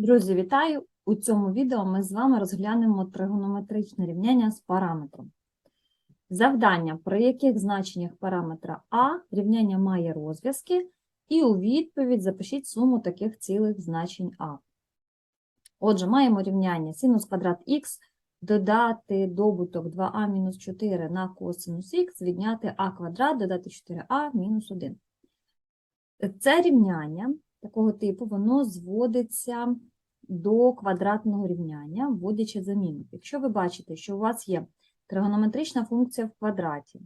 Друзі, вітаю! У цьому відео ми з вами розглянемо тригонометричне рівняння з параметром. Завдання, при яких значеннях параметра А рівняння має розв'язки, і у відповідь запишіть суму таких цілих значень А. Отже, маємо рівняння синус квадрат х додати добуток 2а мінус 4 на косинус х, відняти а квадрат, додати 4а мінус 1. Це рівняння такого типу, воно зводиться до квадратного рівняння, вводячи заміну. Якщо ви бачите, що у вас є тригонометрична функція в квадраті,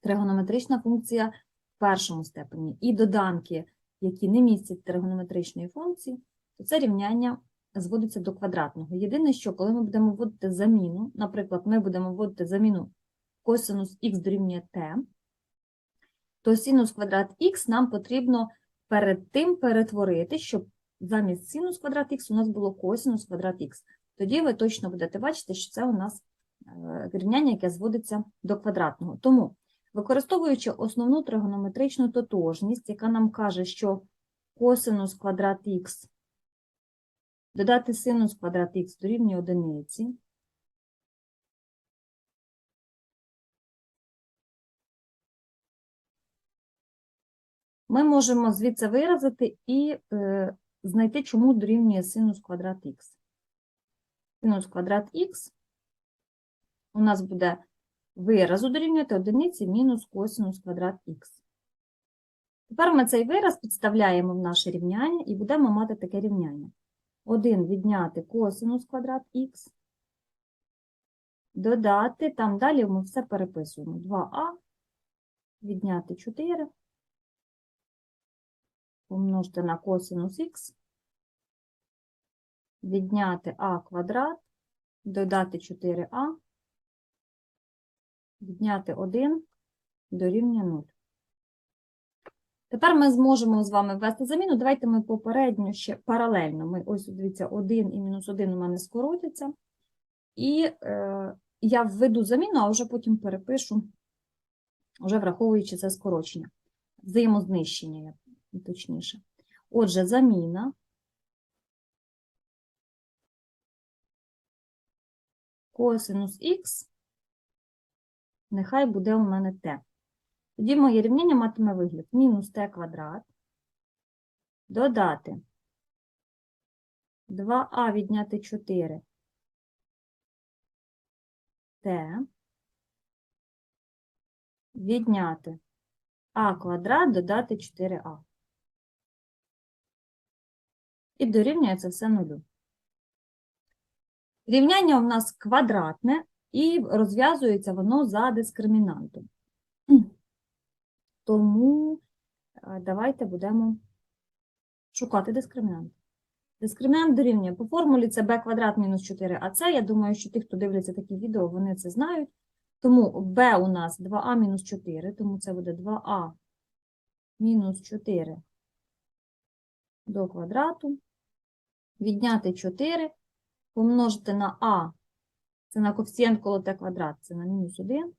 тригонометрична функція в першому степені і доданки, які не містять тригонометричної функції, то це рівняння зводиться до квадратного. Єдине, що коли ми будемо вводити заміну, наприклад, ми будемо вводити заміну косинус х дорівнює t, то синус квадрат х нам потрібно перед тим перетворити, щоб замість синус квадрат х у нас було косинус квадрат х. Тоді ви точно будете бачити, що це у нас е, рівняння, яке зводиться до квадратного. Тому, використовуючи основну тригонометричну тотожність, яка нам каже, що косинус квадрат х додати синус квадрат х дорівнює одиниці, ми можемо звідси виразити і е, знайти, чому дорівнює синус квадрат х. Синус квадрат х у нас буде виразу дорівнювати одиниці мінус косинус квадрат х. Тепер ми цей вираз підставляємо в наше рівняння і будемо мати таке рівняння. 1 відняти косинус квадрат х, додати, там далі ми все переписуємо. 2а відняти 4 помножити на косинус х, відняти а квадрат, додати 4а, відняти 1 дорівнює 0. Тепер ми зможемо з вами ввести заміну. Давайте ми попередньо ще паралельно. Ми ось, дивіться, 1 і мінус 1 у мене скоротяться. І е, я введу заміну, а вже потім перепишу, вже враховуючи це скорочення. Взаємознищення, точніше. Отже, заміна. Косинус х, нехай буде у мене t. Тоді моє рівняння матиме вигляд мінус t квадрат, додати 2а відняти 4 t, відняти а квадрат додати 4а. І дорівнює це все нулю. Рівняння у нас квадратне і розв'язується воно за дискримінантом. Тому е, давайте будемо шукати дискримінант. Дискримінант дорівнює по формулі це b квадрат мінус 4ac. Я думаю, що ті, хто дивляться такі відео, вони це знають. Тому b у нас 2а мінус 4, тому це буде 2а мінус 4 до квадрату. Відняти 4, помножити на а, це на коефіцієнт коло t квадрат, це на мінус 1.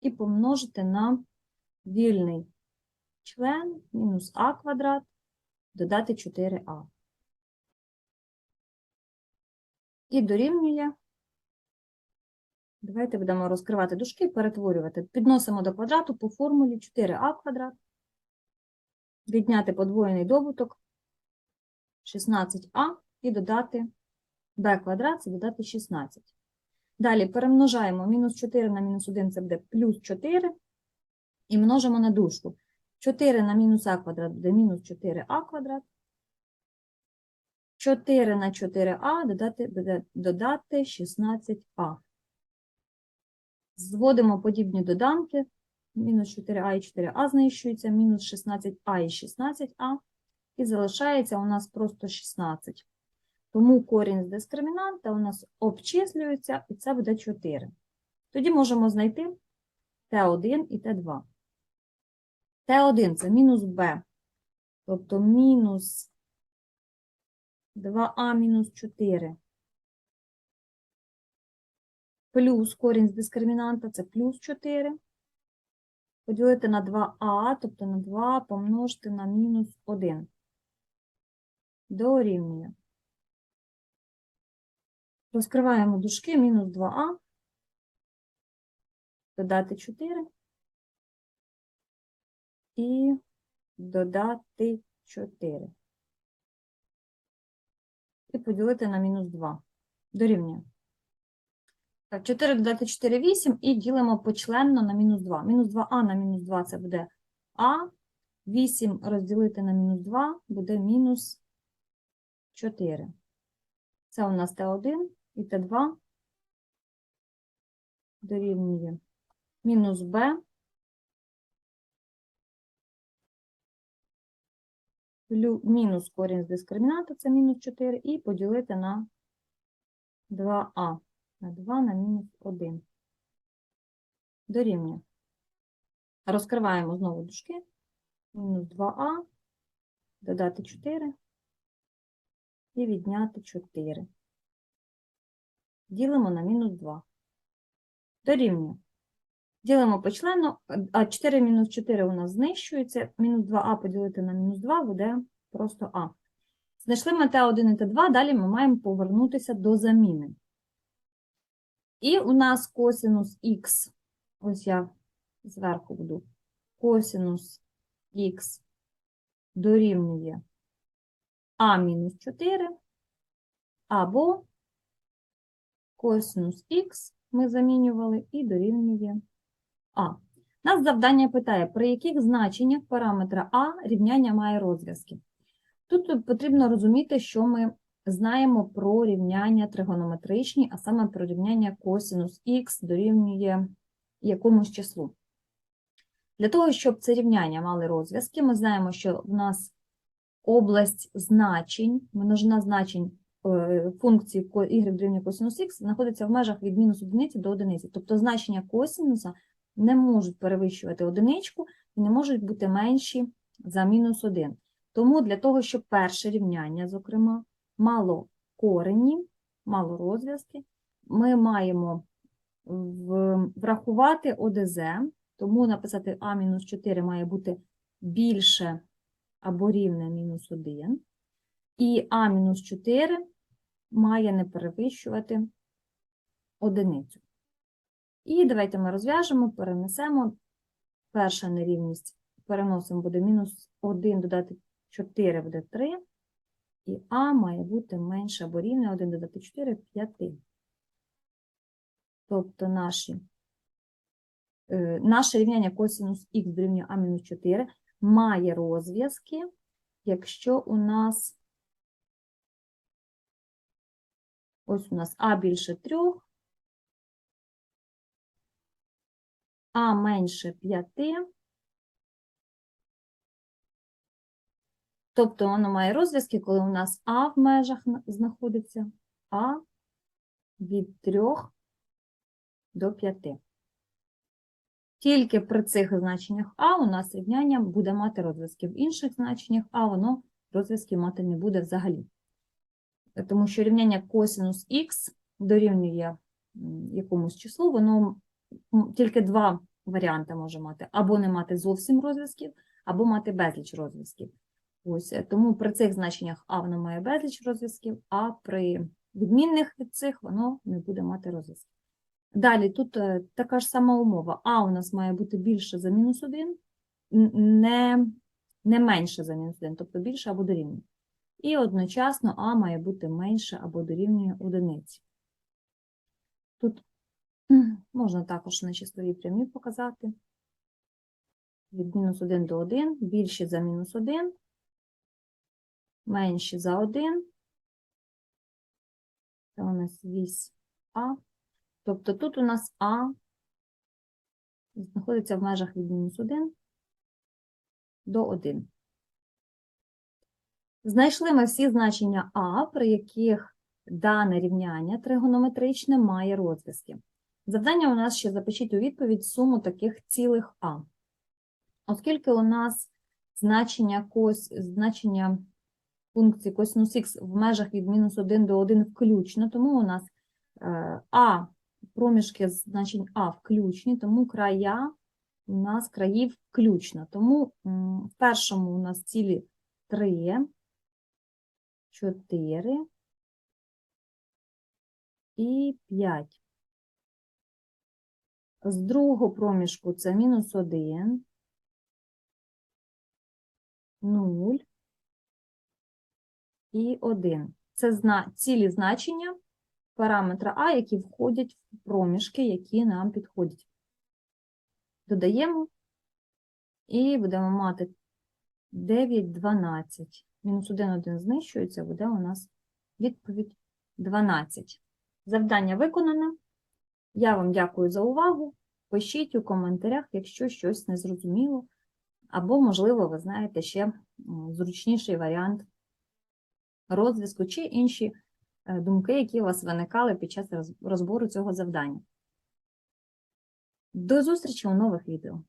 І помножити на вільний член мінус а квадрат, додати 4а. І дорівнює. Давайте будемо розкривати дужки і перетворювати. Підносимо до квадрату по формулі 4а квадрат, відняти подвоєний добуток 16а і додати b квадрат, це додати 16. Далі перемножаємо мінус 4 на мінус 1, це буде плюс 4, і множимо на дужку. 4 на мінус а квадрат буде мінус 4а квадрат. 4 на 4а додати, додати 16а. Зводимо подібні доданки. Мінус 4а і 4а знищується, мінус 16а і 16а. І залишається у нас просто 16. Тому корінь з дискримінанта у нас обчислюється, і це буде 4. Тоді можемо знайти Т1 і Т2. Т1 це мінус Б, тобто мінус 2а мінус 4 плюс корінь з дискримінанта це плюс 4. Поділити на 2а, тобто на 2 помножити на мінус 1. Дорівнює. Розкриваємо дужки мінус 2а, додати 4 і додати 4. І поділити на мінус 2. Дорівнює. Так, 4 додати 4 – 8 і ділимо почленно на мінус 2. Мінус 2а на мінус 2 це буде а. 8 розділити на мінус 2 буде мінус 4. Це у нас Т1 і Т2 дорівнює мінус Б мінус корінь з дискримінанта, це мінус 4, і поділити на 2а, на 2 на мінус 1. Дорівнює. Розкриваємо знову дужки. Мінус 2а, додати 4 і відняти 4. Ділимо на мінус 2. Дорівнює. Ділимо по члену, а 4 мінус 4 у нас знищується. Мінус 2а поділити на мінус 2 буде просто а. Знайшли ми Т1 і Т2, далі ми маємо повернутися до заміни. І у нас косинус х, ось я зверху буду, косинус х дорівнює а мінус 4, або косинус х ми замінювали і дорівнює а. Нас завдання питає, при яких значеннях параметра А рівняння має розв'язки. Тут потрібно розуміти, що ми знаємо про рівняння тригонометричні, а саме про рівняння косинус х дорівнює якомусь числу. Для того, щоб це рівняння мали розв'язки, ми знаємо, що в нас область значень, множина значень е, функції y дорівнює косинус х знаходиться в межах від мінус одиниці до одиниці. Тобто значення косинуса не можуть перевищувати одиничку і не можуть бути менші за мінус 1. Тому для того, щоб перше рівняння, зокрема, мало корені, мало розв'язки, ми маємо врахувати ОДЗ, тому написати А-4 має бути більше або рівне мінус 1, і А-4 має не перевищувати одиницю. І давайте ми розв'яжемо, перенесемо. Перша нерівність переносимо буде мінус 1 додати 4 буде 3. І А має бути менше або рівне 1 додати 4 5. Тобто наші, е, наше рівняння косинус х дорівнює А-4 має розв'язки, якщо у нас ось у нас А більше 3, А менше 5, тобто воно має розв'язки, коли у нас А в межах знаходиться, А від 3 до 5. Тільки при цих значеннях А у нас рівняння буде мати розв'язки. В інших значеннях А воно розв'язків мати не буде взагалі. Тому що рівняння косинус х дорівнює якомусь числу, воно тільки два варіанти може мати: або не мати зовсім розв'язків, або мати безліч розв'язків. Ось е, тому при цих значеннях А воно має безліч розв'язків, а при відмінних від цих воно не буде мати розв'язків. Далі тут е, така ж сама умова. А у нас має бути більше за мінус 1, не, не менше за мінус 1, тобто більше або дорівнює. І одночасно А має бути менше або дорівнює одиниці. Тут можна також на числовій прямі показати. Від мінус 1 до 1, більше за мінус 1, менше за 1. Це у нас вісь А. Тобто тут у нас А знаходиться в межах від мінус 1 до 1. Знайшли ми всі значення А, при яких дане рівняння тригонометричне має розв'язки. Завдання у нас ще запишіть у відповідь суму таких цілих А. Оскільки у нас значення, кос, значення функції косинус х в межах від мінус 1 до 1 включно, тому у нас е, А проміжки значень А включні, тому края у нас країв включно. Тому в першому у нас цілі 3, 4 і 5. З другого проміжку це мінус 1, 0 і 1. Це цілі значення параметра А, які входять в проміжки, які нам підходять. Додаємо і будемо мати 9, 12. Мінус 1, 1 знищується, буде у нас відповідь 12. Завдання виконане. Я вам дякую за увагу. Пишіть у коментарях, якщо щось не зрозуміло, або, можливо, ви знаєте ще зручніший варіант розв'язку чи інші думки, які у вас виникали під час розбору цього завдання. До зустрічі у нових відео.